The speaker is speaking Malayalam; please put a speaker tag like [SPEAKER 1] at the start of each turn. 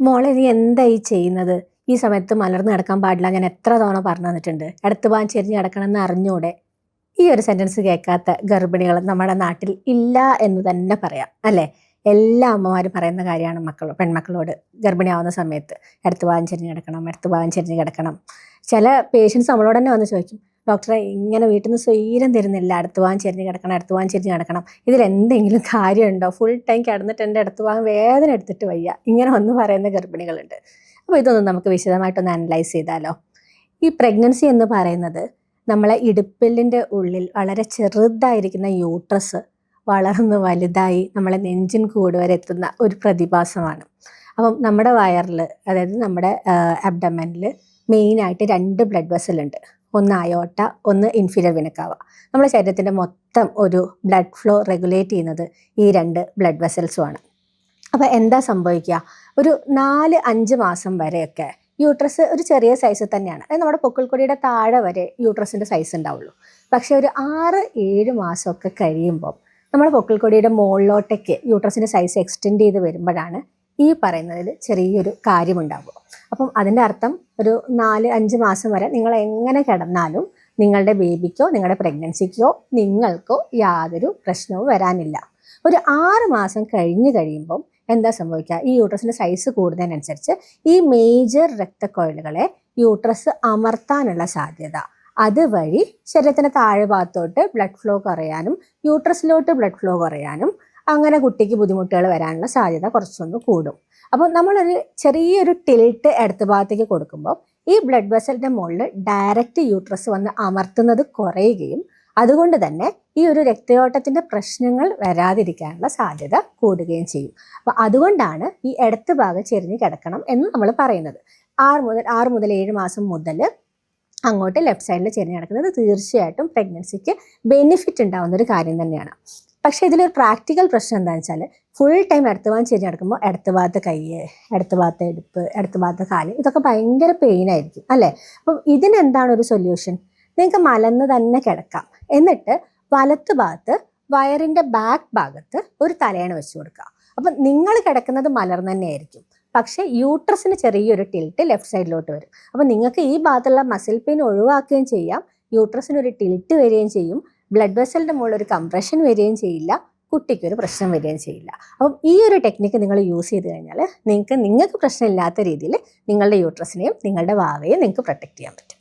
[SPEAKER 1] മോളെ നീ എന്തായി ചെയ്യുന്നത്? ഈ സമയത്ത് മലർന്ന് കിടക്കാൻ പാടില്ല. ഞാൻ എത്ര തവണ പറഞ്ഞു തന്നിട്ടുണ്ട്. അടുത്ത് പോകാൻ ചെരിഞ്ഞ് കിടക്കണം എന്ന് അറിഞ്ഞൂടെ? ഈ ഒരു സെന്റൻസ് കേൾക്കാത്ത ഗർഭിണികൾ നമ്മുടെ നാട്ടിൽ ഇല്ല എന്ന് തന്നെ പറയാം അല്ലേ? എല്ലാ അമ്മമാരും പറയുന്ന കാര്യമാണ് മക്കളോ പെൺമക്കളോട് ഗർഭിണിയാവുന്ന സമയത്ത്. അടുത്ത് പോകാൻ ചെരിഞ്ഞ് കിടക്കണം അടുത്ത് പോകാൻ ചെരിഞ്ഞ് കിടക്കണം. ചില പേഷ്യൻസ് നമ്മളോട് തന്നെ വന്ന് ചോദിക്കും ഡോക്ടറെ ഇങ്ങനെ വീട്ടിൽ നിന്ന് സ്വൈരം തരുന്നില്ല. അടുത്ത് വാങ്ങി ചെരിഞ്ഞ് കിടക്കണം അടുത്ത് വാങ്ങി ചെരിഞ്ഞ് കിടക്കണം. ഇതിൽ എന്തെങ്കിലും കാര്യമുണ്ടോ? ഫുൾ ടൈം കിടന്നിട്ട് എന്റെ അടുത്ത് വാങ്ങി വേദന എടുത്തിട്ട് വയ്യ. ഇങ്ങനെ വന്ന് പറയുന്ന ഗർഭിണികളുണ്ട്. അപ്പോൾ ഇതൊന്നും നമുക്ക് വിശദമായിട്ടൊന്ന് അനലൈസ് ചെയ്താലോ? ഈ പ്രഗ്നൻസി എന്ന് പറയുന്നത് നമ്മളെ ഇടുപ്പലിന്റെ ഉള്ളിൽ വളരെ ചെറുതായിരിക്കുന്ന യൂട്രസ് വളർന്ന് വലുതായി നമ്മളെ നെഞ്ചിൻ കൂട് വരെ എത്തുന്ന ഒരു പ്രതിഭാസമാണ്. അപ്പം നമ്മുടെ വയറിൽ അതായത് നമ്മുടെ അബ്ഡമനിൽ മെയിനായിട്ട് രണ്ട് ബ്ലഡ് വെസലുണ്ട് ഒന്ന് അയോട്ട ഒന്ന് ഇൻഫീരിയർ വിനക്കാവ. നമ്മുടെ ശരീരത്തിന്റെ മൊത്തം ഒരു ബ്ലഡ് ഫ്ലോ റെഗുലേറ്റ് ചെയ്യുന്നത് ഈ രണ്ട് ബ്ലഡ് വെസൽസുമാണ് അപ്പോൾ എന്താ സംഭവിക്കുക? ഒരു നാല് അഞ്ച് മാസം വരെയൊക്കെ യൂട്രസ് ഒരു ചെറിയ സൈസ് തന്നെയാണ്. അതായത് നമ്മുടെ പൊക്കിൾക്കൊടിയുടെ താഴെ വരെ യൂട്രസിന്റെ സൈസ് ഉണ്ടാവുള്ളൂ. പക്ഷേ ഒരു ആറ് ഏഴ് മാസമൊക്കെ കഴിയുമ്പോൾ നമ്മുടെ പൊക്കിൾക്കൊടിയുടെ മുകളിലോട്ടേക്ക് യൂട്രസിന്റെ സൈസ് എക്സ്റ്റെൻഡ് ചെയ്ത് വരുമ്പോഴാണ് ഈ പറയുന്നതിൽ ചെറിയൊരു കാര്യമുണ്ടാകും. അപ്പം അതിന്റെ അർത്ഥം ഒരു നാല് അഞ്ച് മാസം വരെ നിങ്ങൾ എങ്ങനെ കിടന്നാലും നിങ്ങളുടെ ബേബിക്കോ നിങ്ങളുടെ പ്രഗ്നൻസിക്കോ നിങ്ങൾക്കോ യാതൊരു പ്രശ്നവും വരാനില്ല. ഒരു ആറ് മാസം കഴിഞ്ഞ് കഴിയുമ്പം എന്താ സംഭവിക്കുക? ഈ യൂട്രസിന്റെ സൈസ് കൂടുന്നതിനനുസരിച്ച് ഈ മേജർ രക്തക്കൊഴലുകളെ യൂട്രസ് അമർത്താനുള്ള സാധ്യത. അതുവഴി ശരീരത്തിന്റെ താഴെ ഭാഗത്തോട്ട് ബ്ലഡ് ഫ്ലോ കുറയാനും യൂട്രസിലോട്ട് ബ്ലഡ് ഫ്ലോ കുറയാനും അങ്ങനെ കുട്ടിക്ക് ബുദ്ധിമുട്ടുകൾ വരാനുള്ള സാധ്യത കുറച്ചൊന്ന് കൂടും. അപ്പോൾ നമ്മളൊരു ചെറിയൊരു ടിൽട്ട് ഇടത്ത് ഭാഗത്തേക്ക് കൊടുക്കുമ്പോൾ ഈ ബ്ലഡ് വെസലിന്റെ മുകളിൽ ഡയറക്റ്റ് യൂട്രസ് വന്ന് അമർത്തുന്നത് കുറയുകയും അതുകൊണ്ട് തന്നെ ഈ ഒരു രക്തയോട്ടത്തിന്റെ പ്രശ്നങ്ങൾ വരാതിരിക്കാനുള്ള സാധ്യത കൂടുകയും ചെയ്യും. അപ്പോൾ അതുകൊണ്ടാണ് ഈ ഇടത്ത് ഭാഗം ചെരിഞ്ഞ് കിടക്കണം എന്ന് നമ്മൾ പറയുന്നത്. ആറ് മുതൽ ആറ് മുതൽ ഏഴ് മാസം മുതൽ അങ്ങോട്ട് ലെഫ്റ്റ് സൈഡിൽ ചെരിഞ്ഞ് കിടക്കുന്നത് തീർച്ചയായിട്ടും പ്രഗ്നൻസിക്ക് ബെനിഫിറ്റ് ഉണ്ടാവുന്ന ഒരു കാര്യം തന്നെയാണ്. പക്ഷേ ഇതിലൊരു പ്രാക്ടിക്കൽ പ്രശ്നം എന്താണെന്ന് വെച്ചാൽ ഫുൾ ടൈം ഇടത്ത് ഭാഗം ചെരിഞ്ഞ് നടക്കുമ്പോൾ ഇടത്ത് ഭാഗത്ത് കൈ ഇടത്ത് ഭാഗത്ത് എടുപ്പ് ഇടത്ത് ഭാഗത്ത് കാൽ ഇതൊക്കെ ഭയങ്കര പെയിൻ ആയിരിക്കും അല്ലേ? അപ്പം ഇതിനെന്താണ് ഒരു സൊല്യൂഷൻ നിങ്ങൾക്ക് മലന്ന് തന്നെ കിടക്കാം. എന്നിട്ട് വലത്ത് ഭാഗത്ത് വയറിന്റെ ബാക്ക് ഭാഗത്ത് ഒരു തലയണ വെച്ച് കൊടുക്കുക. അപ്പം നിങ്ങൾ കിടക്കുന്നത് മലർന്ന് തന്നെയായിരിക്കും പക്ഷേ യൂട്രസിന് ചെറിയൊരു ടിൽറ്റ് ലെഫ്റ്റ് സൈഡിലോട്ട് വരും. അപ്പം നിങ്ങൾക്ക് ഈ ഭാഗത്തുള്ള മസിൽ പെയിൻ ഒഴിവാക്കുകയും ചെയ്യാം. യൂട്രസിന് ഒരു ടിൽറ്റ് വരികയും ചെയ്യും. ബ്ലഡ് വെസലിന്റെ മുകളിൽ ഒരു കംപ്രഷൻ വരികയും ചെയ്യില്ല കുട്ടിക്കൊരു പ്രശ്നം വരികയും ചെയ്യില്ല. അപ്പം ഈ ഒരു ടെക്നിക്ക് നിങ്ങൾ യൂസ് ചെയ്ത് കഴിഞ്ഞാൽ നിങ്ങൾക്ക് നിങ്ങൾക്ക് പ്രശ്നമില്ലാത്ത രീതിയിൽ നിങ്ങളുടെ യൂട്രസിനെയും നിങ്ങളുടെ വാവയെയും നിങ്ങൾക്ക് പ്രൊട്ടക്റ്റ് ചെയ്യാൻ പറ്റും.